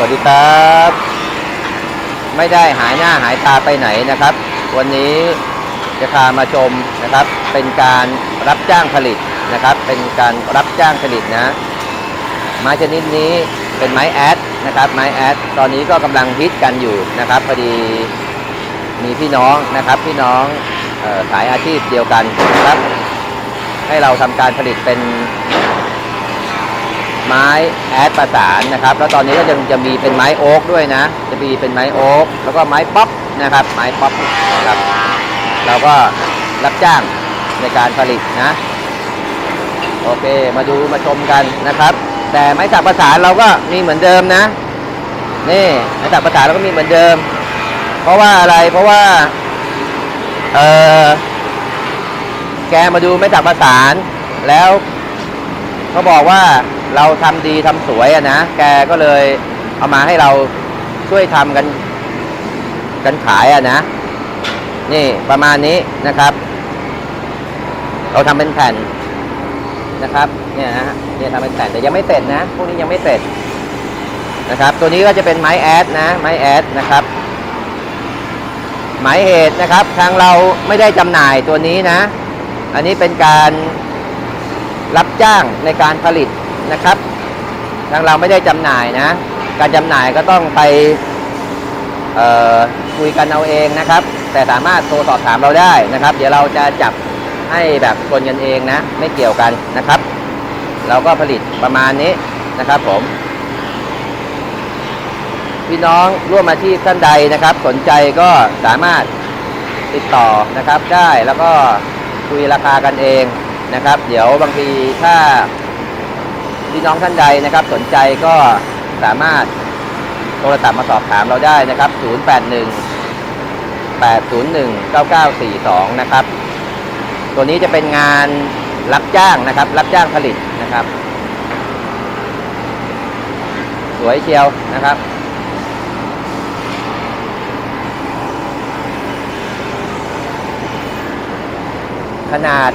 สวัสดีครับ ไม่ได้หายหน้าหายตาไปไหนนะครับ วันนี้จะพามาชมนะครับ เป็นการรับจ้างผลิตนะครับ เป็นการรับจ้างผลิตนะ ไม้ชนิดนี้เป็นไม้แอดนะครับไม้แอดตอนนี้ก็กำลังฮิตกันอยู่นะครับพอดีมีพี่น้องนะครับพี่น้องออสายอาชีพเดียวกันนะครับ ให้เราทำการผลิตเป็น ไม้แอดประสานนะครับ แล้วตอนนี้ก็ยังจะมีเป็นไม้โอ๊กด้วยนะ จะมีเป็นไม้โอ๊กแล้วก็ไม้ป๊อปนะครับ ไม้ป๊อปนะครับเราก็รับจ้างในการผลิตนะ โอเค มาดูมาชมกันนะครับ แต่ไม้สักประสานเราก็มีเหมือนเดิมนะ นี่ไม้สักประสานเราก็มีเหมือนเดิม เพราะว่าอะไรเพราะว่าเออแกมาดูไม้สักประสานแล้วเขาบอกว่า เราทำดีทำสวยอะนะแกก็เลยเอามาให้เราช่วยทำกัน กันขายอะนะนี่ประมาณนี้นะครับ เราทำเป็นแผ่นนะครับเนี่ยนะเนี่ยทำเป็นแผ่นแต่ยังไม่เสร็จนะพวกนี้ยังไม่เสร็จนะครับ ตัวนี้ก็จะเป็นไม้แอดนะ ไม้แอดนะครับ หมายเหตุนะครับ ทางเราไม่ได้จำหน่ายตัวนี้นะ อันนี้เป็นการรับจ้างในการผลิต นะครับทางเราไม่ได้จำหน่ายนะ การจำหน่ายก็ต้องไปคุยกันเอาเองนะครับ แต่สามารถโทรสอบถามเราได้นะครับ เดี๋ยวเราจะจับให้แบบคนกันเองนะ ไม่เกี่ยวกันนะครับ เราก็ผลิตประมาณนี้นะครับผม พี่น้องร่วมอาชีพท่านใดนะครับ สนใจก็สามารถติดต่อนะครับได้แล้วก็คุยราคากันเองนะครับ เดี๋ยวบางทีถ้า พี่น้องท่านใดนะครับ สนใจก็สามารถโทรศัพท์มาสอบถามเราได้นะครับ 081 801 9942 นะครับ ตัวนี้จะเป็นงานรับจ้างนะครับ รับจ้างผลิตนะครับ สวยเชียวนะครับขนาด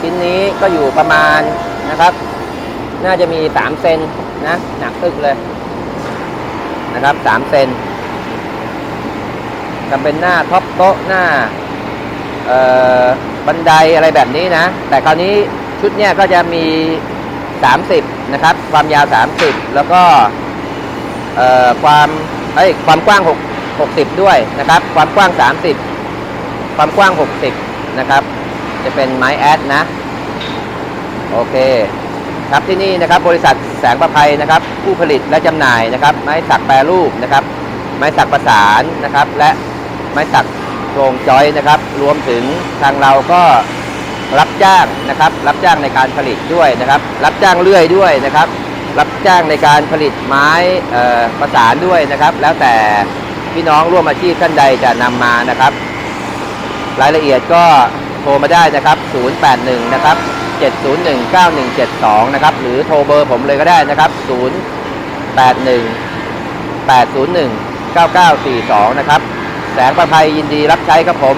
ชิ้นนี้ก็อยู่ประมาณนะครับ น่าจะมี 3 เซนนะหนักตึกเลยนะครับ 3 เซนทำเป็นหน้าท็อปโต๊ะหน้าบันไดอะไรแบบนี้นะ แต่คราวนี้ชุดเนี้ยก็จะมี 30 นะครับ ความยาว 30 แล้วก็ความเอ้ยความกว้าง 6 60 ด้วยนะครับ ความกว้าง 30 ความกว้าง 60 นะครับ จะเป็นไม้แอดนะ โอเค ครับที่นี่นะครับบริษัทแสงประภัยนะครับ ผู้ผลิตและจำหน่ายนะครับ ไม้สักแปรรูปนะครับ ไม้สักประสานนะครับ และไม้สักโครงจอยนะครับ รวมถึงทางเราก็รับจ้างนะครับ รับจ้างในการผลิตด้วยนะครับ รับจ้างเลื่อยด้วยนะครับ รับจ้างในการผลิตไม้ประสานด้วยนะครับ แล้วแต่พี่น้องร่วมอาชีพท่านใดจะนำมานะครับ รายละเอียดก็โทรมาได้นะครับ 081 นะครับ 701 9172 นะครับ หรือโทรเบอร์ผมเลยก็ได้นะครับ 081 801 9942 นะครับ แสงประภัยยินดีรับใช้ครับผม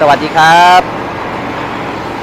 สวัสดีครับ